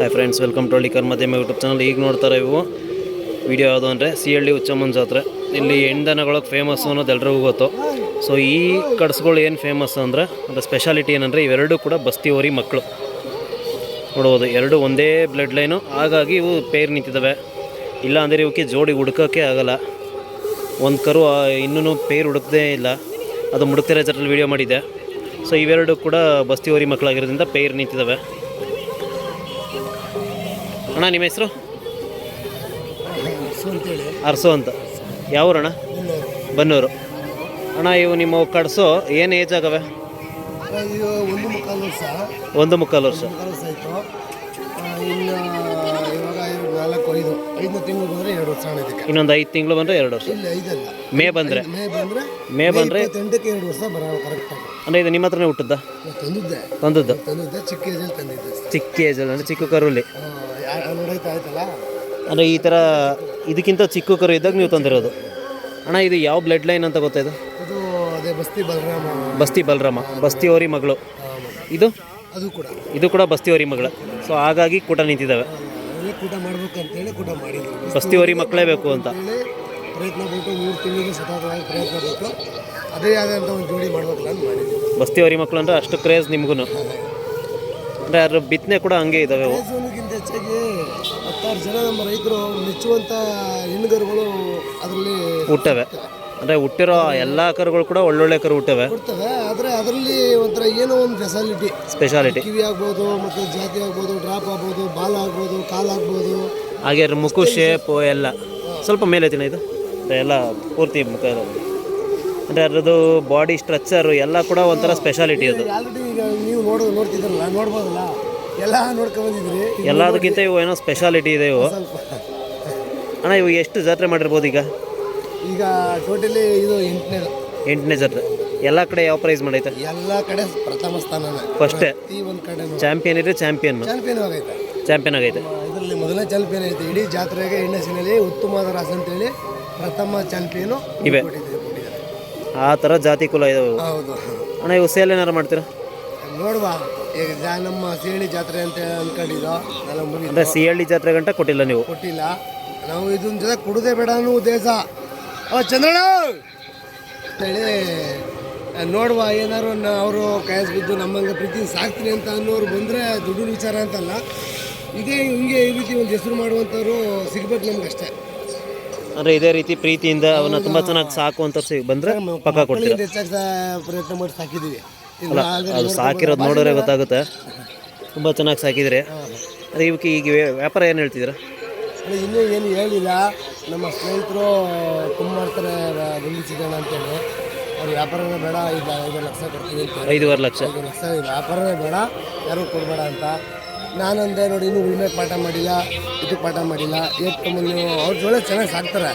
Hi friends welcome to Hallikar ಮಧ್ಯಮ YouTube channel ಈಗ ನೋಡ್ತಾರೆ ಇವು ವಿಡಿಯೋ ಯಾವುದು ಅಂದರೆ ಸಿ ಹಳ್ಳಿ ಹುಚ್ಚಮ್ಮನ ಜಾತ್ರೆ. ಇಲ್ಲಿ ಹೆಣ್ದನಗಳಿಗೆ ಫೇಮಸ್ಸು ಅನ್ನೋದು ಎಲ್ಲರಿಗೂ ಗೊತ್ತು. ಸೊ ಈ ಕಡ್ಸ್ಗಳು ಏನು ಫೇಮಸ್ ಅಂದರೆ, ಅದರ ಸ್ಪೆಷಾಲಿಟಿ ಏನಂದರೆ ಇವೆರಡೂ ಕೂಡ ಬಸ್ತಿ ಓರಿ ಮಕ್ಕಳು ನೋಡ್ಬೋದು, ಎರಡು ಒಂದೇ ಬ್ಲಡ್ ಲೈನು ಹಾಗಾಗಿ ಇವು ಪೇರ್ ನಿಂತಿದ್ದಾವೆ ಇಲ್ಲ ಅಂದರೆ ಇವಕ್ಕೆ ಜೋಡಿ ಹುಡುಕೋಕ್ಕೆ ಆಗಲ್ಲ. ಒಂದು ಕರು ಇನ್ನೂ ಪೇರ್ ಹುಡುಕದೇ ಇಲ್ಲ. ಅದು ಮುಡುಕ್ತಿರೋ ಜಾತ್ರೆಯಲ್ಲಿ ವೀಡಿಯೋ ಮಾಡಿದ್ದೆ. ಸೊ ಇವೆರಡು ಕೂಡ ಬಸ್ತಿ ಓರಿ ಮಕ್ಕಳಾಗಿರೋದ್ರಿಂದ ಪೇರ್ ನಿಂತಿದ್ದಾವೆ ಅಣ್ಣ ನಿಮ್ಮ ಹೆಸರು? ಅರಸು ಅಂತ. ಯಾವೂರಣ್ಣ ಬನ್ನೂರು. ಅಣ್ಣ ಇವು ನಿಮ್ಮ ಕಡಸು ಏನು ಏಜ್ ಆಗವೆ? ಒಂದು ಮುಕ್ಕಾಲು ವರ್ಷ. ಇನ್ನೊಂದು ಐದು ತಿಂಗಳು ಬಂದರೆ ಎರಡು ವರ್ಷ. ಮೇ ಬಂದರೆ? ಮೇ ಬಂದರೆ? ಅಂದರೆ ಇದು ನಿಮ್ಮ ಹತ್ರನೇ ಹುಟ್ಟದ್ದ? ತಂದಿದ್ದೆ. ಚಿಕ್ಕ ಏಜಲ್ಲಿ ಚಿಕ್ಕ ಕರುಲಿ ಅಂದರೆ ಈ ಥರ ಇದಕ್ಕಿಂತ ಚಿಕ್ಕ ಕರು ಇದ್ದಾಗ ನೀವು ತಂದಿರೋದು. ಅಣ್ಣ ಇದು ಯಾವ ಬ್ಲಡ್ ಲೈನ್ ಅಂತ ಗೊತ್ತಾಯ್ತು ಬಸ್ತಿ ಬಲರಾಮ. ಬಸ್ತಿ ಬಲರಾಮ ಬಸ್ತಿ ಅವರಿ ಮಗಳು ಇದು? ಅದು ಕೂಡ. ಇದು ಕೂಡ ಬಸ್ತಿ ಅವರಿ ಮಗಳು. ಸೊ ಹಾಗಾಗಿ ಕೂಟ ನಿಂತಿದ್ದಾವೆ. ಕೂಟ ಮಾಡ್ಬೇಕಂತೇಳಿ ಕೂಟ ಮಾಡಿದ್ವಿ ಬಸ್ತಿ ಅವರಿ ಮಕ್ಕಳೇ ಬೇಕು ಅಂತ. ಪ್ರಯತ್ನ ಬಿಟ್ಟು ಮೂರು ತಿಂಗಳಿಗೆ ಸತತವಾಗಿ ಪ್ರಯತ್ನ ಬಿಟ್ಟು ಅದೇ ಆದಂಥ ಒಂದು ಜೋಡಿ ಮಾಡ್ಬೇಕಲ್ಲ ಅಂತ ಮಾಡಿದ್ದೀವಿ. ಬಸ್ತಿ ಅವರಿ ಮಕ್ಕಳು ಅಂದರೆ ಅಷ್ಟು ಕ್ರೇಜ್ ನಿಮಗೂ ಅಂದರೆ ಅದ್ರ ಬಿತ್ತನೆ ಕೂಡ ಹಂಗೆ ಇದ್ದಾವೆ ಅವು ಹೆಚ್ಚಾಗಿ ಹತ್ತಾರು ಜನ ನಮ್ಮ ರೈತರು ಮೆಚ್ಚುವಂಥ ಹೆಣ್ಣುಗರುಗಳು ಅದರಲ್ಲಿ ಹುಟ್ಟವೆ. ಅಂದರೆ ಹುಟ್ಟಿರೋ ಎಲ್ಲ ಕರುಗಳು ಕೂಡ ಒಳ್ಳೊಳ್ಳೆ ಕರು ಹುಟ್ಟವೆ. ಕೊಡ್ತವೆ ಆದರೆ ಅದರಲ್ಲಿ ಒಂಥರ ಏನೋ ಒಂದು ಫೆಸಾಲಿಟಿ ಸ್ಪೆಷಾಲಿಟಿ ಕಿವಿ ಆಗ್ಬೋದು ಮತ್ತು ಜಾತಿ ಆಗ್ಬೋದು ಡ್ರಾಪ್ ಆಗ್ಬೋದು ಬಾಲ್ ಆಗ್ಬೋದು ಕಾಲ್ ಆಗ್ಬೋದು. ಹಾಗೆ ಅದ್ರ ಮುಖು ಶೇಪು ಎಲ್ಲ. ಸ್ವಲ್ಪ ಮೇಲೆ ತಿನ್ನ ಇದು. ಎಲ್ಲ ಪೂರ್ತಿ ಮುಖ ಅಂದರೆ ಅದರದ್ದು ಬಾಡಿ ಸ್ಟ್ರಕ್ಚರು ಎಲ್ಲ ಕೂಡ ಒಂಥರ ಸ್ಪೆಷಾಲಿಟಿ ಅದು. ಆಲ್ರೆಡಿ ಈಗ ನೀವು ನೋಡ ನೋಡ್ತಿದ್ರಲ್ಲ ನೋಡ್ಬೋದಲ್ಲ? ಎಲ್ಲ ನೋಡ್ಕೊಂಡು ಬಂದಿದ್ರಿ ಎಲ್ಲದಕ್ಕಿಂತ ಇವು ಏನೋ ಸ್ಪೆಷಾಲಿಟಿ ಇದೆ ಇವು. ಅಣ್ಣ ಇವು ಎಷ್ಟು ಜಾತ್ರೆ ಮಾಡಿರ್ಬೋದು ಈಗ? ಈಗ ಟೋಟಲಿ ಇದು ಎಂಟನೇ ಎಂಟನೇ ಜಾತ್ರೆ. ಎಲ್ಲ ಕಡೆ ಯಾವ ಪ್ರೈಸ್ ಮಾಡೈತೆ? ಎಲ್ಲ ಕಡೆ ಪ್ರಥಮ ಸ್ಥಾನನೇ. ಫಸ್ಟೇ ಈ ಒಂದು ಕಡೆ ಚಾಂಪಿಯನ್ ಇದ್ರೆ ಚಾಂಪಿಯನ್ ಚಾಂಪಿಯನ್ ಆಗೈತೆ. ಚಾಂಪಿಯನ್ ಆಗೈತೆ. ಇದರಲ್ಲಿ ಮೊದಲನೇ ಚಾಂಪಿಯನ್ ಐತೆ ಇಡೀ ಜಾತ್ರೆಗೆ ಹೆಣ್ಣಸಿನಲ್ಲಿ ಉತ್ತಮವಾದ ರಾಸ ಅಂತೇಳಿ ಪ್ರಥಮ ಚಾಂಪಿಯನ್ ಇವೆ. ಆ ಥರ ಜಾತಿ ಕುಲ ಇದಾವೆ. ಇವು. ಹೌದು. ಅಣ್ಣ ಇವು ಸೇಲ್ ಏನಾರು ಮಾಡ್ತೀರಾ? ನೋಡುವ ಈಗ ಜಾ ನಮ್ಮ ಸಿಹಳ್ಳಿ ಜಾತ್ರೆ ಅಂತ ಅನ್ಕೊಂಡಿದ್ದೋ ನಾನು ಮುಗಿ ಅಂದರೆ ಸಿ ಹಳ್ಳಿ ಜಾತ್ರೆ ಗಂಟ ಕೊಟ್ಟಿಲ್ಲ ನೀವು? ಕೊಟ್ಟಿಲ್ಲ. ನಾವು ಇದನ್ನ ಜೊತೆ ಕುಡದೆ ಬೇಡ ಅನ್ನೋ ಉದ್ದೇಶ. ಅವ ಚಂದ್ರಣ್ಣ! ಅಂತೇಳಿ ನೋಡುವ ಏನಾರು ಅವರು ಕೈಸ್ ಬಿದ್ದು ನಮ್ಮಂಗೆ ಪ್ರೀತಿ ಸಾಕ್ತೀನಿ ಅಂತ ಅನ್ನೋರು ಬಂದರೆ ದುಡ್ಡಿನ ವಿಚಾರ ಅಂತಲ್ಲ. ಇದೇ ಹಿಂಗೆ ಈ ರೀತಿ ಒಂದು ಹೆಸರು ಮಾಡುವಂಥವ್ರು ಸಿಗ್ಬೇಕು ನಮ್ಗೆ ಅಷ್ಟೇ ಅಂದರೆ ಇದೇ ರೀತಿ ಪ್ರೀತಿಯಿಂದ ಅವನ್ನ ತುಂಬ ಚೆನ್ನಾಗಿ ಸಾಕು ಅಂತ ಬಂದ್ರೆ ಪಕ್ಕ ಕೊಡ್ತೀವಿ ಹೆಚ್ಚಾಗಿ ಪ್ರಯತ್ನ ಮಾಡಿ ಸಾಕಿದ್ದೀವಿ. ಅಲ್ಲ ಅದು ಸಾಕಿರೋದು ನೋಡೋರೆ ಗೊತ್ತಾಗುತ್ತೆ. ತುಂಬ ಚೆನ್ನಾಗಿ ಸಾಕಿದ್ರೆ. ಅದೇ ಇವಕ್ಕೆ ಈಗ ವ್ಯಾಪಾರ ಏನು ಹೇಳ್ತಿದ್ದೀರಾ? ಅಲ್ಲ, ಇನ್ನೂ ಏನು ಹೇಳಿಲ್ಲ. ನಮ್ಮ ಸ್ನೇಹಿತರು ತುಂಬ ಮಾಡ್ತಾರೆ ನಿಲ್ಲಿಸಿದ್ದಾನೆ ಅಂತೇಳಿ. ಅವ್ರು ವ್ಯಾಪಾರನೇ ಬೇಡ ಐದು ಐದು ಲಕ್ಷ ಕೊಡ್ತೀವಿ ಐದುವರೆ ಲಕ್ಷ. ಐದು ಲಕ್ಷ ವ್ಯಾಪಾರನೇ ಬೇಡ ಯಾರು ಕೊಡಬೇಡ ಅಂತ. ನಾನಂದೆ ನೋಡಿ ಇನ್ನೂ ಉಳ್ಮೆ ಪಾಠ ಮಾಡಿಲ್ಲ ಇದಕ್ಕೆ ಪಾಠ ಮಾಡಿಲ್ಲ. ಏಟ್ಕೊಂಬಂದು ನೀವು ಅವ್ರ ಜೋಳ ಚೆನ್ನಾಗಿ ಸಾಕ್ತಾರೆ.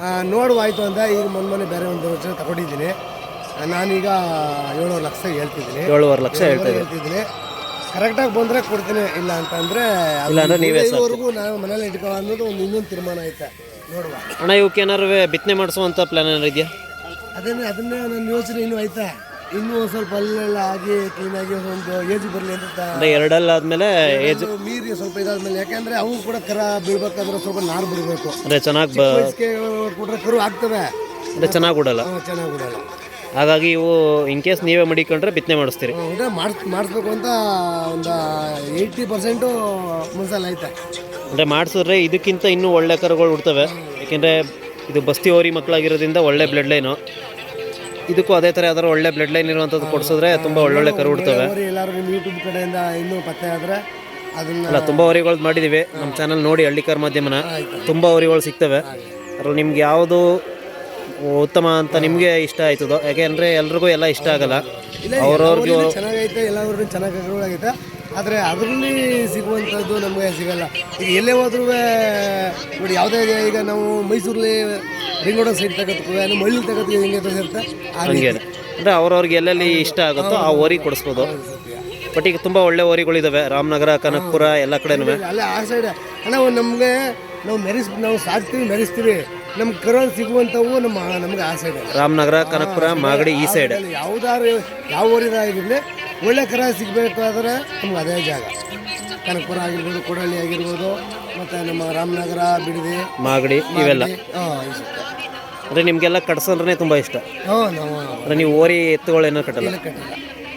ನೋಡುವಾಯ್ತು ನೋಡುವ ಆಯಿತು ಅಂತ ಈಗ ಮೊನ್ನೆ ಮೊನ್ನೆ ಬೇರೆ ಒಂದು ವರ್ಷ ತಗೊಂಡಿದ್ದೀನಿ. ನಾನೀಗ ಏಳುವರೆ ಲಕ್ಷ ಹೇಳ್ತಿದ್ದೀನಿ. ಏಳುವರೆ ಲಕ್ಷ ಹೇಳ್ತಾ ಹೇಳ್ತಿದ್ದೀನಿ. ಕರೆಕ್ಟಾಗಿ ಬಂದರೆ ಕೊಡ್ತೀನಿ ಇಲ್ಲ ಅಂತಂದರೆ ಇಲ್ಲ ಅಂದ್ರೆ ನೀವೇ ಸಾಕು. ನಾನು ಮನೇಲಿ ಇಟ್ಕೋ ಅನ್ನೋದು ಒಂದು ಇನ್ನೊಂದು ತೀರ್ಮಾನ ಐತೆ. ನೋಡುವ. ಅಣ್ಣ ಇವಕ್ಕೆ ಏನಾರು ಬಿತ್ತನೆ ಮಾಡಿಸುವಂಥ ಪ್ಲ್ಯಾನ್ ಏನಾರು ಇದೆಯಾ? ಅದನ್ನೇ ಅದನ್ನೇ ನನ್ನ ಯೋಚನೆ ಇನ್ನೂ ಐತೆ. ಇನ್ನೂ ಒಂದು ಸ್ವಲ್ಪ ಅಲ್ಲೆಲ್ಲ ಆಗಿ ಕ್ಲೀನಾಗಿ ಒಂದು ಏಜ್ ಬರಲಿ ಅಂತ ಅಂದ್ರೆ ಎರಡಲ್ಲ ಆದಮೇಲೆ ಏಜ್ ಮೀರಿ ಸ್ವಲ್ಪ ಇದಾದ್ಮೇಲೆ ಯಾಕಂದ್ರೆ ಅವು ಕೂಡ ಕರ ಬೀಳ್ಬೇಕಾದ್ರೆ ಸ್ವಲ್ಪ ನಾರು ಬಿಡಬೇಕು ಅಂದ್ರೆ ಚೆನ್ನಾಗಿ ಕೊಟ್ರೆ ಕರು ಆಗ್ತವೆ. ಅಂದ್ರೆ ಚೆನ್ನಾಗಿ ಬಿಡಲ್ಲ. ಚೆನ್ನಾಗಿ ಬಿಡಲ್ಲ. ಹಾಗಾಗಿ ಇವು ಇನ್ ಕೇಸ್ ನೀವೇ ಮಡಿಕೊಂಡ್ರೆ ಬಿತ್ತನೆ ಮಾಡಿಸ್ತೀರಿ. ಅಂದ್ರೆ ಮಾಡಿಸ್ ಮಾಡಿಸ್ಬೇಕು ಅಂತ ಒಂದು ಏಯ್ಟಿ ಪರ್ಸೆಂಟು ಮನಸ್ಸಲ್ಲಿ ಐತೆ. ಅಂದರೆ ಮಾಡಿಸಿದ್ರೆ ಇದಕ್ಕಿಂತ ಇನ್ನೂ ಒಳ್ಳೆ ಕರುಗಳು ಹುಡ್ತವೆ. ಯಾಕೆಂದ್ರೆ ಇದು ಬಸ್ತಿ ಓರಿ ಮಕ್ಕಳಾಗಿರೋದ್ರಿಂದ ಒಳ್ಳೆ ಬ್ಲಡ್ ಲೈನು ಇದಕ್ಕೂ ಅದೇ ಥರ ಯಾವ್ದಾದ್ರು ಒಳ್ಳೆ ಬ್ಲಡ್ ಲೈನ್ ಇರುವಂಥದ್ದು ಕೊಡಿಸಿದ್ರೆ ತುಂಬ ಒಳ್ಳೊಳ್ಳೆ ಕರು ಹುಡ್ತವೆ. ಬರೀ ಎಲ್ಲರೂ ನಿಮ್ಮ ಯೂಟ್ಯೂಬ್ ಕಡೆಯಿಂದ ಇನ್ನೂ ಪತ್ತೆ ಆದರೆ ಅದನ್ನ ಅಲ್ಲ ತುಂಬ ವರಿಗಳು ಮಾಡಿದ್ದೀವಿ ನಮ್ಮ ಚಾನಲ್ ನೋಡಿ ಹಳ್ಳಿಕಾರ್ ಮಾಧ್ಯಮನ. ತುಂಬ ವರಿಗಳು ಸಿಗ್ತವೆ. ಅದ್ರಲ್ಲಿ ನಿಮ್ಗೆ ಯಾವುದು ಉತ್ತಮ ಅಂತ ನಿಮಗೆ ಇಷ್ಟ ಆಯ್ತದೋ? ಯಾಕೆಂದರೆ ಎಲ್ರಿಗೂ ಎಲ್ಲ ಇಷ್ಟ ಆಗಲ್ಲ. ಅವ್ರವ್ರಿಗೆ ಚೆನ್ನಾಗೈತೆ ಎಲ್ಲ ಚೆನ್ನಾಗಿ ಆಗೈತೆ. ಆದರೆ ಅದರಲ್ಲಿ ಸಿಗುವಂಥದ್ದು ನಮಗೆ ಸಿಗಲ್ಲ. ಈಗ ಎಲ್ಲೇ ಹೋದ್ರೂ ನೋಡಿ ಯಾವುದೇ ಈಗ ನಾವು ಮೈಸೂರಲ್ಲಿ ರಿಂಗ್ ರೋಡ್ ಸೈಡ್ ತಗೋತೀವಿ ಅಲ್ಲಿ ಮಳ್ಳಿ ತಗೋತೀವಿ ಹಿಂಗೆ ರೀತಿ ಹಂಗೆ ಅಂದರೆ ಅವ್ರವ್ರಿಗೆ ಎಲ್ಲೆಲ್ಲಿ ಇಷ್ಟ ಆಗುತ್ತೋ ಆ ಓರಿ ಕೊಡಿಸ್ಬೋದು. ಬಟ್ ಈಗ ತುಂಬ ಒಳ್ಳೆ ಓರಿಗಳಿದ್ದಾವೆ ರಾಮನಗರ ಕನಕಪುರ ಎಲ್ಲ ಕಡೆನೂ. ಅಲ್ಲೇ ಆ ಸೈಡ್ ಅಣ್ಣ ನಮಗೆ ನಾವು ಮೆರೆಸ್ ನಾವು ಸಾಕ್ತೀವಿ ಮೆರೆಸ್ತೀವಿ. ನಮ್ಗೆ ಕರೋ ಸಿಗುವಂಥವು ನಮ್ಮ ನಮ್ಗೆ ಆ ಸೈಡ್ ರಾಮನಗರ ಕನಕಪುರ ಮಾಗಡಿ ಈ ಸೈಡ್ ಯಾವುದಾದ್ರು ಯಾವ ಊರಿದಾಗಿರಲಿ ಒಳ್ಳೆ ಕರ ಸಿಗಬೇಕಾದ್ರೆ ನಮ್ಗೆ ಅದೇ ಜಾಗ. ಕನಕಪುರ ಆಗಿರ್ಬೋದು ಕೊಡಳ್ಳಿ ಆಗಿರ್ಬೋದು ಮತ್ತು ನಮ್ಮ ರಾಮನಗರ ಬಿಡದಿ ಮಾಗಡಿ ಇವೆಲ್ಲ. ಹಾಂ ಅಂದರೆ ನಿಮಗೆಲ್ಲ ಕಟ್ಸಂದ್ರೆ ತುಂಬ ಇಷ್ಟ. ಹಾಂ ನಾವು ಅಂದರೆ ನೀವು ಓರಿ ಎತ್ತುಗಳೇನೋ ಕಟ್ಟಲ್ಲ?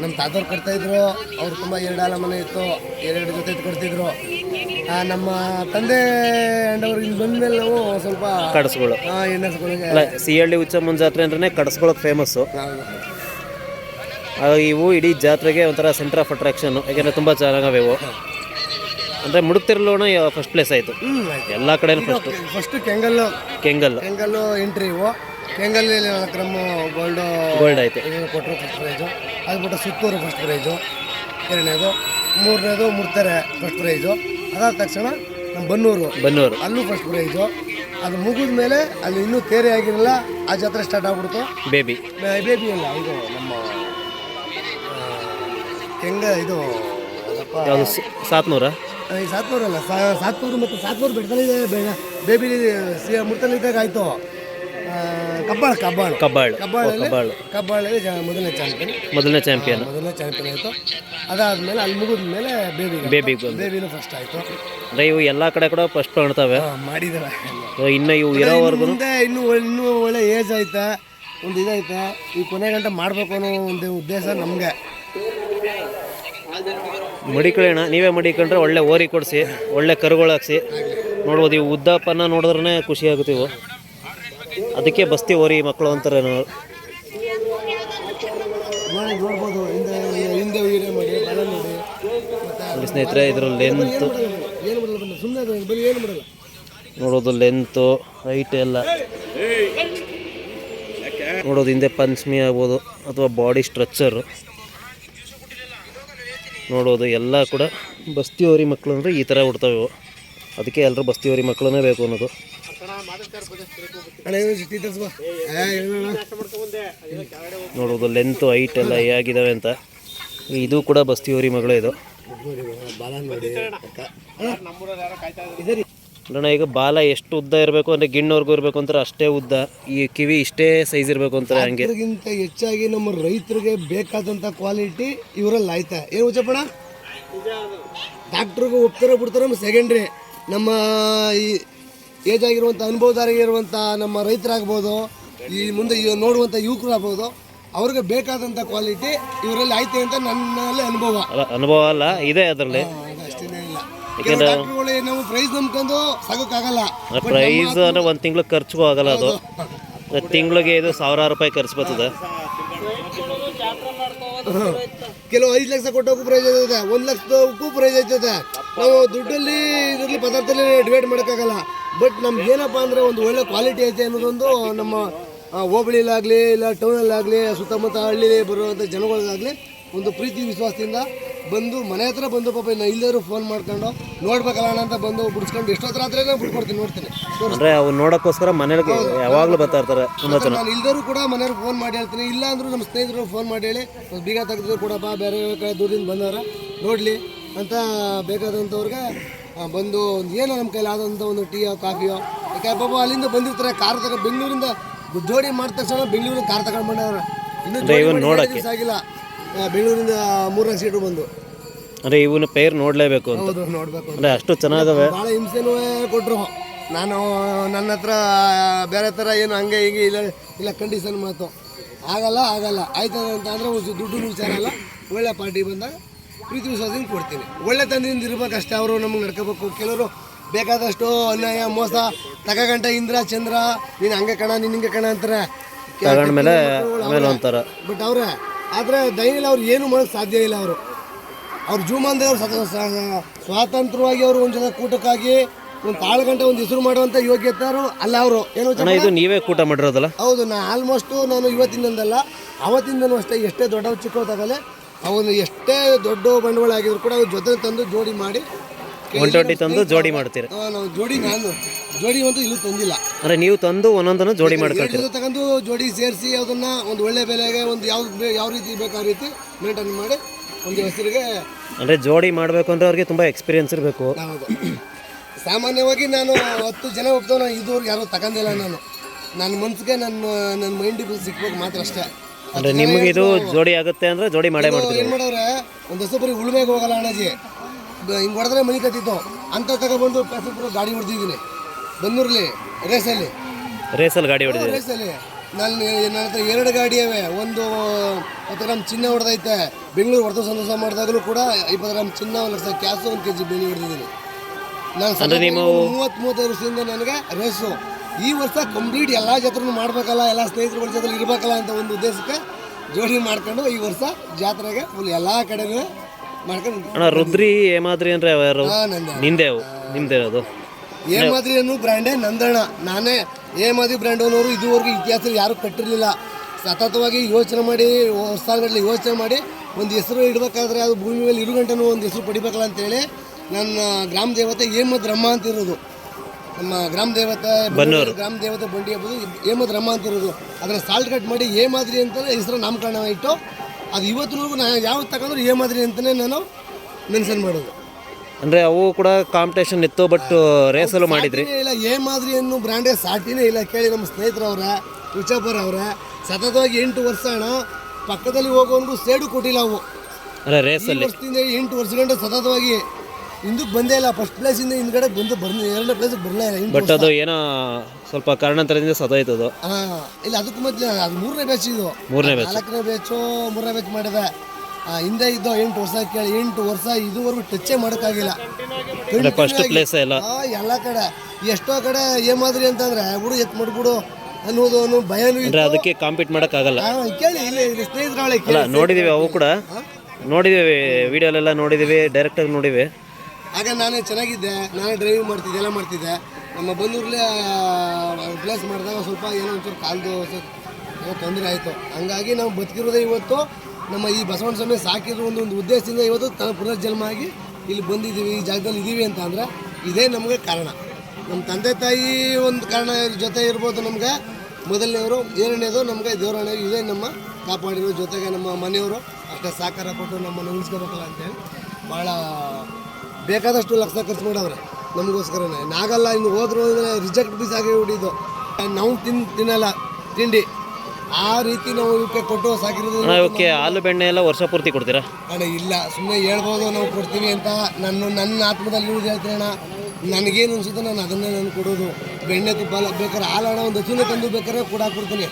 ನಮ್ಮ ತಾತವ್ರು ಕಟ್ತಾಯಿದ್ರು ಅವ್ರು ತುಂಬ ಎರಡು ಆಲ ಮನೆ ಇತ್ತು ಎರಡು ಜೊತೆ ಎತ್ತು ಕಟ್ತಿದ್ರು. ಆ, ನಮ್ಮ ತಂದೆ ಅಂಡವ್ರಿಗೆ ಇಲ್ಲಿ ಬಂದ್ಮೇಲೆ ನಾವು ಸ್ವಲ್ಪ ಕಡಸ್ಗಳು ಆ, ಎಣ್ಣೆಸ್ಗಳಿಗೆ ಅಲ್ಲ ಸಿ ಹಳ್ಳಿ ಉಚ್ಚಮ್ಮನ ಜಾತ್ರೆ ಅಂದ್ರೆ ಕಡಸ್ಗಳಕ್ಕೆ ಫೇಮಸ್ಸು ಇವು ಇಡೀ ಜಾತ್ರೆಗೆ ಒಂಥರ ಸೆಂಟರ್ ಆಫ್ ಅಟ್ರಾಕ್ಷನ್ ಯಾಕೆಂದರೆ ತುಂಬ ಚೆನ್ನಾಗವೆ ಇವು ಅಂದರೆ ಮುಡುಕ್ತಿರ್ಲೋಣ ಫಸ್ಟ್ ಪ್ಲೇಸ್ ಆಯಿತು. ಎಲ್ಲ ಕಡೆನೂ ಫಸ್ಟ್ ಫಸ್ಟ್ ಕೆಂಗಲ್ಲು. ಕೆಂಗಲ್ ಕೆಂಗಲ್ಲು ಎಂಟ್ರಿ ಇವು. ಕೆಂಗಲ್ಲಿ ಕ್ರಮ ಗೋಲ್ಡ್ ಗೋಲ್ಡು ಆಯಿತು. ಕೊಟ್ಟರು ಫಸ್ಟ್ ಪ್ರೈಸು ಅದು ಬಿಟ್ಟು ಸುತ್ತೂರು ಫಸ್ಟ್ ಪ್ರೈಸು ಎರಡನೇದು ಮೂರನೇದು ಮುಡ್ತಾರೆ ಫಸ್ಟ್ ಪ್ರೈಸು ಅದಾದ ತಕ್ಷಣ ನಮ್ಮ ಬನ್ನೂರು. ಬನ್ನೂರು. ಅಲ್ಲೂ ಫಸ್ಟ್ ಪ್ರೈಸು ಅದು ಮುಗಿದ ಮೇಲೆ ಅಲ್ಲಿ ಇನ್ನೂ ತೇರೆ ಆಗಿರಲಿಲ್ಲ ಆ ಜಾತ್ರೆ ಸ್ಟಾರ್ಟ್ ಆಗ್ಬಿಡ್ತು. ಬೇಬಿ ಬೇಬಿ ಅಲ್ಲ ಇದು ನಮ್ಮ ಕೆಂಗ ಇದು ಯಾವುದು ಸಾತ್ನೂರ? ಈ ಸಾತ್ನೂರಲ್ಲ ಅಲ್ಲ ಸಾತ್ನೂರು ಮತ್ತು ಸಾತ್ನೂರು ಬೆಟ್ಟದಲ್ಲಿ ಬೇಡ ಬೇಬಿ ಸಿ ಆಯ್ತು. ಆಯಿತು ಕಬ್ಬಾಳ ಕಬ್ಬಾಳ್. ಕಬ್ಬಾಳ್. ಕಬ್ಬಾಳ್ ಕಬ್ಬಾಳ್. ಕಬ್ಬಾಳಲ್ಲಿ ಜ ಮೊದಲನೇ ಚಾಂಪಿಯನ್ ಮೊದಲನೇ ಚಾಂಪಿಯನ್ ಮೊದಲನೇ ಚಾಂಪಿಯನ್ ಆಯಿತು. ಅದಾದಮೇಲೆ ಅಲ್ಲಿ ಮುಗಿದ ಮೇಲೆ ಬೇಬಿ ಬೇಬಿ ಬಂದು ಬೇಬಿನೂ ಫಸ್ಟ್ ಆಯಿತು. ಅಂದ್ರೆ ಇವು ಎಲ್ಲ ಕಡೆ ಕೂಡ ಫಸ್ಟ್ ಕಾಣ್ತವೆ. ಮಾಡಿದ್ದಾರೆ ಸೊ ಇನ್ನು ಇವು ಇರೋವರೆಗೂ ಮುಂದೆ ಇನ್ನೂ ಒಳ್ಳೆ- ಇನ್ನೂ ಒಳ್ಳೆ ಏಜ್ ಐತೆ ಒಂದು ಇದೈತೆ ಈ ಕೊನೆ ಗಂಟೆ ಮಾಡಬೇಕು ಅನ್ನೋ ಒಂದು ಉದ್ದೇಶ ನಮಗೆ. ಮಡಿಕೊಳ್ಳೋಣ ನೀವೇ ಮಡಿಕೊಂಡ್ರೆ ಒಳ್ಳೆ ಓರಿ ಕೊಡಿಸಿ, ಒಳ್ಳೆ ಕರುಗಳು ಹಾಕ್ಸಿ. ನೋಡ್ಬೋದು ಇವು ಉದ್ದಪ್ಪನ ನೋಡಿದ್ರೆ ಖುಷಿ ಆಗುತ್ತೆ ಇವು. ಅದಕ್ಕೆ ಬಸ್ತಿ ಓರಿ ಮಕ್ಕಳು ಅಂತಾರೆ ನಾವು ಸ್ನೇಹಿತರೆ ಇದ್ರ ಲೆಂತ್ ನೋಡೋದು ಲೆಂತು ಹೈಟ್ ಎಲ್ಲ. ನೋಡೋದು ಹಿಂದೆ ಪಂಚಮಿ ಆಗ್ಬೋದು, ಅಥವಾ ಬಾಡಿ ಸ್ಟ್ರಕ್ಚರು ನೋಡೋದು ಎಲ್ಲ ಕೂಡ ಬಸ್ತಿ ಓರಿ ಮಕ್ಕಳು ಅಂದರೆ ಈ ಥರ ಹುಡ್ತಾವೆ ಇವು. ಅದಕ್ಕೆ ಎಲ್ಲರೂ ಬಸ್ತಿ ಓರಿ ಮಕ್ಕಳನ್ನೇ ಬೇಕು ಅನ್ನೋದು. ನೋಡೋದು ಲೆಂತ್ ಹೈಟ್ ಎಲ್ಲ ಹೇಗಿದ್ದಾವೆ ಅಂತ. ಇದು ಕೂಡ ಬಸ್ತಿ ಮಗಳೇ ಮಗಳು ಇದು. ನೋಡೋಣ ಈಗ ಬಾಲ ಎಷ್ಟು ಉದ್ದ ಇರಬೇಕು? ಅಂದರೆ ಗಿಣ್ಣವರೆಗೂ ಇರಬೇಕು ಅಂತಾರೆ ಅಷ್ಟೇ ಉದ್ದ. ಈ ಕಿವಿ ಇಷ್ಟೇ ಸೈಜ್ ಇರಬೇಕು ಅಂತಾರೆ ಹಂಗೆ. ಇದಕ್ಕಿಂತ ಹೆಚ್ಚಾಗಿ ನಮ್ಮ ರೈತರಿಗೆ ಬೇಕಾದಂಥ ಕ್ವಾಲಿಟಿ ಇವರಲ್ಲಿ ಆಯ್ತಾ? ಏನು ಹುಚ್ಚಪ್ಪಣ ಒಪ್ತಾರೆ ಬಿಡ್ತಾರೆ ನಮ್ಮ ಸೆಕೆಂಡ್ರಿ ನಮ್ಮ ಈ ಏಜ್ ಆಗಿರುವಂಥ ಅನುಭವದಾರಿಗಿರುವಂಥ ನಮ್ಮ ರೈತರಾಗ್ಬೋದು ಈ ಮುಂದೆ ನೋಡುವಂಥ ಯುವಕರಾಗ್ಬೋದು ಅವ್ರಿಗೆ ಬೇಕಾದಂಥ ಕ್ವಾಲಿಟಿ ಇವರಲ್ಲಿ ಆಯ್ತು ಅಂತ ನನ್ನಲ್ಲೇ ಅನುಭವ. ಅಲ್ಲ ಅನುಭವ ಅಲ್ಲ ಇದೆ ಅದರಲ್ಲಿ. ನಾವು ಪ್ರೈಸ್ ನಂಬ್ಕೊಂಡು ಸಾಗೋಕ್ಕಾಗಲ್ಲ. ಪ್ರೈಸ್ ಅಂದರೆ ಒಂದು ತಿಂಗ್ಳು ಖರ್ಚಿಗೂ ಆಗಲ್ಲ ಅದು. ತಿಂಗಳಿಗೆ ಇದು ಸಾವಿರಾರು ರೂಪಾಯಿ ಖರ್ಚು ಬರ್ತದೆ. ಕೆಲವು ಐದು ಲಕ್ಷ ಕೊಟ್ಟೋಕ್ಕೂ ಪ್ರೈಸ್ ಆಗ್ತದೆ ಒಂದು ಲಕ್ಷದಕ್ಕೂ ಪ್ರೈಸ್ ಐತದೆ ನಾವು ದುಡ್ಡಲ್ಲಿ ಇದರಲ್ಲಿ ಪದಾರ್ಥದಲ್ಲಿ ಡಿವೈಡ್ ಮಾಡೋಕ್ಕಾಗಲ್ಲ. ಬಟ್ ನಮ್ಗೆ ಏನಪ್ಪ ಅಂದರೆ ಒಂದು ಒಳ್ಳೆ ಕ್ವಾಲಿಟಿ ಐತೆ ಅನ್ನೋದೊಂದು ನಮ್ಮ ಹೋಬಳಿಲಾಗಲಿ ಇಲ್ಲ ಟೌನಲ್ಲಾಗಲಿ ಸುತ್ತಮುತ್ತ ಹಳ್ಳಿ ಬರುವಂಥ ಜನಗಳಿಗಾಗಲಿ ಒಂದು ಪ್ರೀತಿ ವಿಶ್ವಾಸದಿಂದ ಬಂದು ಮನೆ ಹತ್ರ ಬಂದು ಪಾಪ ಇನ್ನು ಇಲ್ಲದ್ರು ಫೋನ್ ಮಾಡ್ಕೊಂಡು ನೋಡ್ಬೇಕಲ್ಲ ಅಣ್ಣ ಅಂತ ಬಂದು ಬಿಡಿಸ್ಕೊಂಡು ಎಷ್ಟೊತ್ತರ ರಾತ್ರಿ ಬಿಟ್ಕೊಡ್ತೀನಿ ನೋಡ್ತೀನಿ. ಅಂದ್ರೆ ಅವು ನೋಡೋಕ್ಕೋಸ್ಕರ ಮನೇಲಿ ಯಾವಾಗಲೂ ಬರ್ತಾ ಇರ್ತಾರೆ ತುಂಬ ಜನ. ನಾನು ಇಲ್ದರೂ ಕೂಡ ಮನೆಯವ್ರಿಗೆ ಫೋನ್ ಮಾಡಿ ಹೇಳ್ತೀನಿ. ಇಲ್ಲ ಅಂದ್ರೂ ನಮ್ಮ ಸ್ನೇಹಿತರು ಫೋನ್ ಮಾಡಿ ಹೇಳಿ ಬೀಗ ತೆಗೆದ್ರು ಕೊಡಪ್ಪ ಬೇರೆ ಕಡೆ ದೂರದಿಂದ ಬಂದವ್ರ ನೋಡಲಿ ಅಂತ ಬೇಕಾದಂಥವ್ರಿಗೆ ಬಂದು ಒಂದು ಏನೋ ನಮ್ಮ ಕೈಲಿ ಆದಂಥ ಒಂದು ಟೀಯೋ ಕಾಫಿಯೋ ಯಾಕೆ ಪಾಪ ಅಲ್ಲಿಂದ ಬಂದಿರ್ತಾರೆ ಕಾರ್ ತಗೊಂಡು ಬೆಂಗಳೂರಿಂದ ಜೋಡಿ ಮಾಡಿದ ತಕ್ಷಣ ಬೆಂಗಳೂರಿಂದ ಕಾರ್ ತಗೊಂಡು ಬಂದವರು. ಇನ್ನೂ ಆಗಿಲ್ಲ ಬೆಂಗಳೂರಿಂದ ಮೂರನೇ ಸೀಟು ಬಂದು. ಅಂದ್ರೆ ಇವನ ಪೇರ್ ನೋಡಲೇಬೇಕು ಅಂತ. ಹೌದು ನೋಡಬೇಕು. ಅಂದರೆ ಅಷ್ಟು ಚೆನ್ನಾಗವೆ ಭಾಳ ಹಿಂಸೆನೂ ಕೊಟ್ಟರು ನಾನು ನನ್ನ ಹತ್ರ ಬೇರೆ ಥರ ಏನು ಹಂಗೆ ಹಿಂಗೆ ಇಲ್ಲ ಇಲ್ಲ ಕಂಡೀಷನ್ ಮಾತು. ಆಗಲ್ಲ ಆಗಲ್ಲ. ಆಯ್ತದ ಅಂತ ಅಂದರೆ ದುಡ್ಡು ವಿಚಾರ ಅಲ್ಲ ಒಳ್ಳೆ ಪಾರ್ಟಿ ಬಂದಾಗ ಪ್ರೀತಿ ವಿಶ್ವಾಸದಿಂದ ಕೊಡ್ತೀನಿ. ಒಳ್ಳೆ ತಂದಿಂದ ಇರ್ಬೇಕು ಅಷ್ಟೇ ಅವರು ನಮಗೆ ನಡ್ಕೋಬೇಕು. ಕೆಲವರು ಬೇಕಾದಷ್ಟು ಅನ್ಯಾಯ ಮೋಸ ತಗಗಂಟ ಇಂದ್ರ ಚಂದ್ರ ನೀನು ಹಂಗೆ ಕಣ ನೀನು ಹಿಂಗೆ ಕಣ ಅಂತಾರೆ. ತಗೊಂಡ್ಮೇಲೆ ಆಮೇಲೆ ಒಂಥರ. ಬಟ್ ಅವ್ರೆ. ಆದರೆ ದೈನಿಲ್ ಅವ್ರು ಏನು ಮಾಡೋಕ್ಕೆ ಸಾಧ್ಯ ಇಲ್ಲ ಅವರು. ಅವ್ರ ಜೀವಮಾನದಲ್ಲಿ ಅವ್ರು ಸ್ವಾತಂತ್ರ್ಯವಾಗಿ ಅವರು ಒಂದು ಜನ ಕೂಟಕ್ಕಾಗಿ ಒಂದು ಕಾಳು ಗಂಟೆ ಒಂದು ಹೆಸರು ಮಾಡುವಂಥ ಯೋಗ್ಯತಾರು ಅಲ್ಲ ಅವರು. ಏನು ಅಣ್ಣ ಇದು ನೀವೇ ಕೂಟ ಮಾಡಿರೋದಲ್ಲ? ಹೌದು ನಾನು ಆಲ್ಮೋಸ್ಟು ನಾನು ಇವತ್ತಿನಿಂದಲ್ಲ ಅವತ್ತಿಂದನೂ ಅಷ್ಟೇ ಎಷ್ಟೇ ದೊಡ್ಡವ್ರು ಚಿಕ್ಕವತ್ತಾಗಲೇ ಅವನು ಎಷ್ಟೇ ದೊಡ್ಡ ಬಂಡವಾಳ ಆಗಿದ್ರು ಕೂಡ ಅವ್ರ ಜೊತೆ ತಂದು ಜೋಡಿ ಮಾಡಿ ಒನ್ ಟ್ವೆಂಟಿ ತಂದು ಜೋಡಿ ಮಾಡ್ತೀರಿ. ಆ, ನಾವು ಜೋಡಿ ನಾನು ಜೋಡಿ ಅಂತ ಇಲ್ಲೂ ತಂದಿಲ್ಲ. ಅಂದ್ರೆ ನೀವು ತಂದು ಒಂದೊಂದನ್ನು ಜೋಡಿ ಮಾಡ್ಕೊಳ್ತೀರಿ. ಎರಡು ತಗೊಂಡು ಜೋಡಿ ಸೇರಿಸಿ ಅದನ್ನ ಒಂದು ಒಳ್ಳೆ ಬೆಲೆಗೆ ಒಂದು ಯಾವ ಯಾವ ರೀತಿ ಬೇಕು ಆ ರೀತಿ ಮೇಂಟೈನ್ ಮಾಡಿ ಒಂದು ಹೆಸರಿಗೆ ಅಂದರೆ ಜೋಡಿ ಮಾಡಬೇಕು ಅಂದರೆ ಅವ್ರಿಗೆ ತುಂಬ ಎಕ್ಸ್ಪೀರಿಯನ್ಸ್ ಇರಬೇಕು. ಹೌದು. ಸಾಮಾನ್ಯವಾಗಿ ನಾನು ಹತ್ತು ಜನ ಒಪ್ತವ ಇದುವರೆಗೆ ಯಾರು ತಗೊಂಡಿಲ್ಲ ನಾನು. ನನ್ನ ಮನ್ಸಿಗೆ ನನ್ನ ನನ್ನ ಮೈಂಡಿಗೆ ಸಿಕ್ಬೇಕು ಮಾತ್ರ ಅಷ್ಟೇ. ಅಂದರೆ ನಿಮಗೆ ಇದು ಜೋಡಿ ಆಗುತ್ತೆ ಅಂದರೆ ಜೋಡಿ ಮಾಡೇ ಮಾಡ್ತೀರಿ. ಏನು ಮಾಡೋರೆ ಒಂದು ಹೆಸರು ಬರೀ ಉಳ್ಮೆಗೆ ಹೋಗಲ್ಲ ಅಣ್ಣಾಜಿ. ಹಿಂಗೆ ಹೊಡೆದ್ರೆ ಮನೆ ಕಟ್ಟಿತ್ತು. ಅಂತ ತಗೊಬಂದು ಪ್ಯಾಸೆಂಜರ್ ಗಾಡಿ ಹೊಡೆದಿದ್ದೀನಿ. ಬನ್ನೂರಲ್ಲಿ ರೇಸಲ್ಲಿ. ರೇಸಲ್ಲಿ ಗಾಡಿ ಹೊಡೆದ ರೇಸಲ್ಲಿ. ನಾನು ನನ್ನ ಹತ್ರ ಎರಡು ಗಾಡಿ ಅವೆ ಒಂದು ಹತ್ತು ಗ್ರಾಮ್ ಚಿನ್ನ ಹೊಡೆದೈತೆ. ಬೆಂಗಳೂರು ಹೊಡೆದು ಸಂತೋಷ ಮಾಡಿದಾಗಲೂ ಕೂಡ ಇಪ್ಪತ್ತು ಗ್ರಾಮ್ ಚಿನ್ನ ಒಂದು ಲಕ್ಷ ಕ್ಯಾಸು ಒಂದು ಕೆ ಜಿ ಬೆಣ್ಣೆ ಹೊಡೆದಿದ್ದೀನಿ. ನಾನು ಮೂವತ್ತು ಮೂವತ್ತೈದು ವರ್ಷದಿಂದ ನನಗೆ ರೇಸು. ಈ ವರ್ಷ ಕಂಪ್ಲೀಟ್ ಎಲ್ಲ ಜಾತ್ರೆನೂ ಮಾಡಬೇಕಲ್ಲ ಎಲ್ಲ ಸ್ನೇಹಿತರ ಜೊತೆ ಇರಬೇಕಲ್ಲ ಅಂತ ಒಂದು ಉದ್ದೇಶಕ್ಕೆ ಜೋಡಿ ಮಾಡ್ಕೊಂಡು ಈ ವರ್ಷ ಜಾತ್ರೆಗೆ ಫುಲ್ ಎಲ್ಲ ಮಾಡ್ಕೊಂಡು ಅಣ್ಣ ರುದ್ರಿ ಏಮಾದ್ರಿ ಅಂದ್ರೆ ಯಾರು? ನಂದು ನಿಮ್ದೆ ಅದು ಏಮಾದ್ರಿ ಅನ್ನೋ ಬ್ರ್ಯಾಂಡೇ ನಂದಣ್ಣ. ನಾನೇ ಏಮಾದ್ರಿ ಮಾದ್ರಿ ಬ್ರ್ಯಾಂಡ್ ಅನ್ನೋರು ಇದುವರೆಗೂ ಇತಿಹಾಸದಲ್ಲಿ ಯಾರು ಕಟ್ಟಿರಲಿಲ್ಲ. ಸತತವಾಗಿ ಯೋಚನೆ ಮಾಡಿ ಹೊಸಾಗಟ್ಟಲೆ ಯೋಚನೆ ಮಾಡಿ ಒಂದು ಹೆಸರು ಇಡಬೇಕಾದ್ರೆ ಅದು ಭೂಮಿ ಮೇಲೆ ಇರು ಗಂಟೆನೂ ಒಂದು ಹೆಸರು ಪಡಿಬೇಕಲ್ಲ ಅಂತೇಳಿ ನನ್ನ ಗ್ರಾಮ ದೇವತೆ ಹೇಮದ್ ರಮ್ಮ ಅಂತ ಇರೋದು. ನಮ್ಮ ಗ್ರಾಮ ದೇವತೆ. ಗ್ರಾಮ ದೇವತೆ ಬಂಡಿ ಹಬ್ಬದು ಹೇಮದ್ ರಮ್ಮ ಅಂತ ಇರೋದು. ಅದನ್ನು ಸಾಲ್ಟ್ ಕಟ್ ಮಾಡಿ ಏಮಾದ್ರಿ ಅಂತ ಹೆಸರು ನಾಮಕರಣ ಇಟ್ಟು ಅದು ಇವತ್ತಿನವರೆಗೂ ನಾನು ಯಾವ್ದು ತಗೊಂಡ್ರು ಏ ಮಾದ್ರಿ ಅಂತಲೇ ನಾನು ಮೆನ್ಷನ್ ಮಾಡೋದು. ಅಂದರೆ ಅವು ಕೂಡ ಕಾಂಪಿಟೇಷನ್ ಇತ್ತು ಬಟ್ ರೇಸಲ್ಲೂ ಮಾಡಿದ್ರಿ. ಸಾಟಿನೇ ಇಲ್ಲ ಏ ಮಾದರಿ ಅನ್ನೋ ಬ್ರ್ಯಾಂಡೇ ಸಾಟಿನೇ ಇಲ್ಲ. ಕೇಳಿ ನಮ್ಮ ಸ್ನೇಹಿತರವ್ರ ಉಚ್ಚಪ್ಪರ್ ಅವರ ಸತತವಾಗಿ ಎಂಟು ವರ್ಷ ಅಣ್ಣ ಪಕ್ಕದಲ್ಲಿ ಹೋಗೋನ್ಗೂ ಸೇಡು ಕೊಟ್ಟಿಲ್ಲ ಅವು. ಅಲ್ಲ ಈ ರೇಸಲ್ಲಿ ವರ್ಷದಿಂದ ಎಂಟು ವರ್ಷಗಂಟ ಸತತವಾಗಿ ಹಿಂದಕ್ಕೆ ಬಂದೇ ಇಲ್ಲ. ಫಸ್ಟ್ ಪ್ಲೇಸಿಂದ ಹಿಂದ್ಗಡೆ ಬಂದು ಬರ್ಲಿ ಎರಡನೇ ಪ್ಲೇಸ್ ಬರಲೇ ಇಲ್ಲ. ಬಟ್ ಅದು ಏನೋ ಸ್ವಲ್ಪ ಕಾರಣಾಂತರದಿಂದ ಸದೋಯ್ತದು ಹಾಂ ಇಲ್ಲ ಅದಕ್ಕೆ ಮೊದಲು ಅದು ಮೂರನೇ ಬ್ಯಾಚ್ ಇದು. ಮೂರನೇ ಬ್ಯಾಚ್ ನಾಲ್ಕನೇ ಬ್ಯಾಚು ಮೂರನೇ ಬ್ಯಾಚ್ ಮಾಡಿದೆ. ಆ, ಹಿಂದೆ ಇದ್ದು ಎಂಟು ವರ್ಷ ಕೇಳಿ ಎಂಟು ವರ್ಷ ಇದುವರೆಗೂ ಟಚ್ಚೇ ಮಾಡೋಕ್ಕಾಗಿಲ್ಲ. ಅಂದರೆ ಫಸ್ಟ್ ಪ್ಲೇಸ್ ಎಲ್ಲ ಆ, ಎಲ್ಲ ಕಡೆ. ಎಷ್ಟೋ ಕಡೆ ಏಮಾದ್ರಿ ಮಾದ್ರಿ ಅಂತಂದ್ರೆ ಬಿಡು ಎತ್ ಮಾಡ್ಬಿಡು ಅನ್ನೋದು ಅನ್ನೋ ಭಯನೂ ಇತ್ತು. ಅದಕ್ಕೆ ಕಾಂಪೀಟ್ ಮಾಡೋಕ್ಕಾಗಲ್ಲ. ಆ, ಕೇಳಿ ಇಲ್ಲಿ ಇಲ್ಲಿ ಸ್ನೇಹಿತರಾಳೆ ಅಲ್ಲ ನೋಡಿದ್ದೀವಿ ಅವು ಕೂಡ. ನೋಡಿದ್ದೀವಿ ವಿಡಿಯೋಲೆಲ್ಲ ನೋಡಿದ್ದೀವಿ ಡೈರೆಕ್ಟಾಗಿ ನೋಡಿವಿ ಆಗ ನಾನೇ ಚೆನ್ನಾಗಿದ್ದೆ, ನಾನೇ ಡ್ರೈವಿಂಗ್ ಮಾಡ್ತಿದ್ದೆ, ಎಲ್ಲ ಮಾಡ್ತಿದ್ದೆ. ನಮ್ಮ ಬಂದೂರ್ಲೆ ಪ್ಲೇಸ್ ಮಾಡಿದಾಗ ಸ್ವಲ್ಪ ಏನೋ ಒಂಚೂರು ಕಾಲ್ದು ಏನೋ ತೊಂದರೆ ಆಯಿತು. ಹಂಗಾಗಿ ನಾವು ಬದುಕಿರೋದೇ ಇವತ್ತು, ನಮ್ಮ ಈ ಬಸವಣ್ಣ ಸ್ವಾಮಿ ಸಾಕಿರೋ ಒಂದು ಒಂದು ಉದ್ದೇಶದಿಂದ ಇವತ್ತು ತನ್ನ ಪುನರ್ಜನ್ಮ ಆಗಿ ಇಲ್ಲಿ ಬಂದಿದ್ದೀವಿ, ಈ ಜಾಗದಲ್ಲಿ ಇದ್ದೀವಿ ಅಂತ ಅಂದರೆ ಇದೇ ನಮಗೆ ಕಾರಣ. ನಮ್ಮ ತಂದೆ ತಾಯಿ ಒಂದು ಕಾರಣ ಜೊತೆ ಇರ್ಬೋದು ನಮಗೆ. ಮೊದಲನೇವರು, ಎರಡನೇದು ನಮಗೆ ದೇವರ ಇದೇ ನಮ್ಮ ಕಾಪಾಡಿರೋ ಜೊತೆಗೆ ನಮ್ಮ ಮನೆಯವರು ಅಷ್ಟೇ ಸಹಕಾರ ಕೊಟ್ಟು ನಮ್ಮನ್ನು ಉಳಿಸ್ಕೋಬೇಕಲ್ಲ ಅಂತೇಳಿ ಭಾಳ ಬೇಕಾದಷ್ಟು ಲಕ್ಷ ಖರ್ಚು ಮಾಡವ್ರೆ ನಮಗೋಸ್ಕರನೇ. ನಾಗಲ್ಲ ಇನ್ನು ಹೋದ್ರು ಅಂದರೆ ರಿಜೆಕ್ಟ್ ಪೀಸ್ ಆಗಿ ಬಿಟ್ಟಿದ್ದು ನಾವು ತಿನ್ ತಿನ್ನಲ್ಲ ತಿಂಡಿ. ಆ ರೀತಿ ನಾವು ಇವಕ್ಕೆ ಕೊಟ್ಟು ಸಾಕಿರೋದು ಇವಕ್ಕೆ ಹಾಲು ಬೆಣ್ಣೆ ಎಲ್ಲ ವರ್ಷ ಪೂರ್ತಿ ಕೊಡ್ತೀರಾ? ಅಣ್ಣ ಇಲ್ಲ. ಸುಮ್ಮನೆ ಹೇಳ್ಬೋದು ನಾವು ಕೊಡ್ತೀವಿ ಅಂತ. ನನ್ನ ನನ್ನ ಆತ್ಮದಲ್ಲಿ ಇಳಿದು ಹೇಳ್ತೀರಣ್ಣ ನನಗೇನು ಅನ್ಸುತ್ತೆ ನಾನು ಅದನ್ನೇ ನಾನು ಕೊಡೋದು. ಬೆಣ್ಣೆ ತುಪ್ಪ ಎಲ್ಲ ಬೇಕಾದ್ರೆ ಹಾಲು ಅಣ್ಣ ಒಂದು ಹಸಿನ ತಂದು ಬೇಕಾದ್ರೆ ಕೂಡ ಕೊಡ್ತೀನಿ.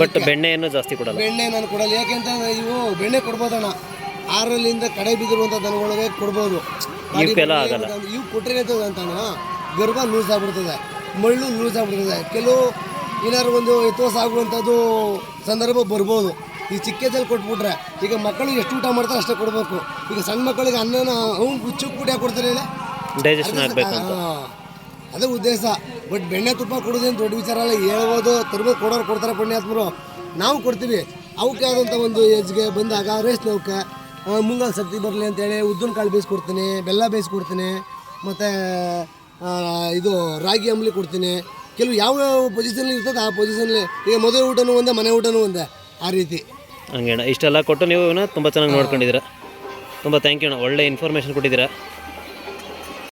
ಬಟ್ ಬೆಣ್ಣೆಯನ್ನು ಜಾಸ್ತಿ ಕೊಡಲ್ಲ. ಬೆಣ್ಣೆ ನಾನು ಕೊಡಲ್ಲ. ಯಾಕೆಂತ ಇವು ಬೆಣ್ಣೆ ಕೊಡ್ಬೋದಣ್ಣ. ಆರಲ್ಲಿಂದ ಕಡೆ ಬಿದ್ದಿರುವಂಥ ದನಗಳಿಗೆ ಕೊಡ್ಬೋದು. ಇವಕ್ಕೆಲ್ಲ ಆಗಲ್ಲ. ಇವು ಕೊಟ್ಟರೆ ಅಂತಣ್ಣ ಗರ್ಭ ಲೂಸ್ ಆಗ್ಬಿಡ್ತದೆ. ಮಳ್ಳು ಲೂಸ್ ಆಗ್ಬಿಡ್ತದೆ. ಕೆಲವು ಏನಾದ್ರು ಒಂದು ಎತ್ತೋಸ ಆಗುವಂಥದ್ದು ಸಂದರ್ಭ ಬರ್ಬೋದು. ಈ ಚಿಕ್ಕದಲ್ಲಿ ಕೊಟ್ಬಿಟ್ರೆ ಈಗ ಮಕ್ಕಳು ಎಷ್ಟು ಊಟ ಮಾಡ್ತಾರೆ ಅಷ್ಟೇ ಕೊಡಬೇಕು. ಈಗ ಸಣ್ಣ ಮಕ್ಕಳಿಗೆ ಅನ್ನನ ಅವ್ನು ಹುಚ್ಚು ಕೂಡ ಕೊಡ್ತಾರೆ ಡೈಜೆಷನ್ ಆಗಬೇಕು ಅದೇ ಉದ್ದೇಶ. ಬಟ್ ಬೆಣ್ಣೆ ತುಪ್ಪ ಕೊಡೋದೇನು ದೊಡ್ಡ ವಿಚಾರ ಅಲ್ಲ. ಹೇಳ್ಬೋದು ತರ್ಬೋದು ಕೊಡೋರು ಕೊಡ್ತಾರೆ ಪುಣ್ಯಾತ್ಮರು. ನಾವು ಕೊಡ್ತೀವಿ. ಅವಕ್ಕೆ ಆದಂಥ ಒಂದು ಏಜ್ಗೆ ಬಂದಾಗ ರೇಷ್ಮೆ ನೋವಕ್ಕೆ ಮುಂಗಾಲ್ ಶಕ್ತಿ ಬರಲಿ ಅಂತೇಳಿ ಉದ್ದಿನ ಕಾಳು ಬೇಯಿಸ್ಕೊಡ್ತೀನಿ ಬೆಲ್ಲ ಬೇಯಿಸ್ಕೊಡ್ತೀನಿ ಮತ್ತು ಇದು ರಾಗಿ ಅಂಬಲಿ ಕೊಡ್ತೀನಿ. ಕೆಲವು ಯಾವ ಪೊಸಿಷನಲ್ಲಿ ಇರ್ತದೆ ಆ ಪೊಸಿಷನ್ಲಿ ಈಗ ಮದುವೆ ಊಟನೂ ಒಂದೇ ಮನೆ ಊಟನೂ ಒಂದೇ ಆ ರೀತಿ. ಹಂಗೆ ಅಣ್ಣ ಇಷ್ಟೆಲ್ಲ ಕೊಟ್ಟು ನೀವು ತುಂಬ ಚೆನ್ನಾಗಿ ನೋಡ್ಕೊಂಡಿದ್ದೀರಾ. ತುಂಬ ಥ್ಯಾಂಕ್ ಯು ಅಣ್ಣ ಒಳ್ಳೆ ಇನ್ಫಾರ್ಮೇಷನ್ ಕೊಟ್ಟಿದ್ದೀರಾ.